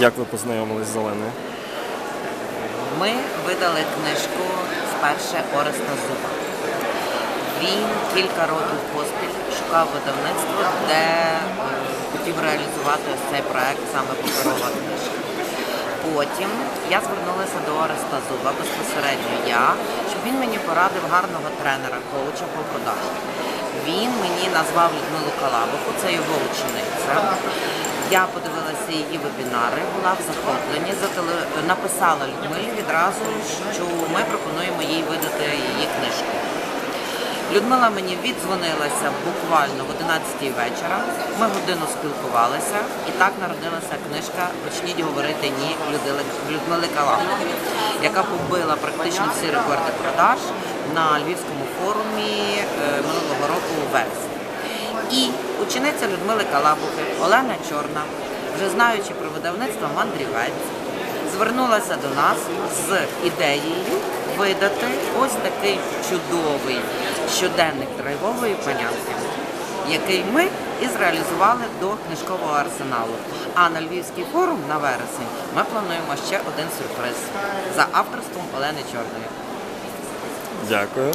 Як ви познайомились з Оленою? Ми видали книжку вперше Ореста Зуба. Він кілька років поспіль шукав видавництво, де е, хотів реалізувати цей проект саме паперова книжка. Потім я звернулася до Ореста Зуба безпосередньо я, щоб він мені порадив гарного тренера, коуча по продажу. Він мені назвав Людмилу Калабуху, це його учениця. Я подивилася її вебінари, була в захопленні, написала Людмилі відразу, що ми пропонуємо їй видати її книжку. Людмила мені віддзвонилася буквально в 11 вечора. Ми годину спілкувалися, і так народилася книжка Почніть говорити ні Людмили, Людмили яка побила практично всі рекорди продаж на Львівському форумі е, минулого року у вересні. Учениця Людмили Калабухи Олена Чорна, вже знаючи про видавництво мандрівець, звернулася до нас з ідеєю видати ось такий чудовий щоденник драйвової панянки, який ми і зреалізували до книжкового арсеналу. А на Львівський форум на вересень ми плануємо ще один сюрприз за авторством Олени Чорної. Дякую.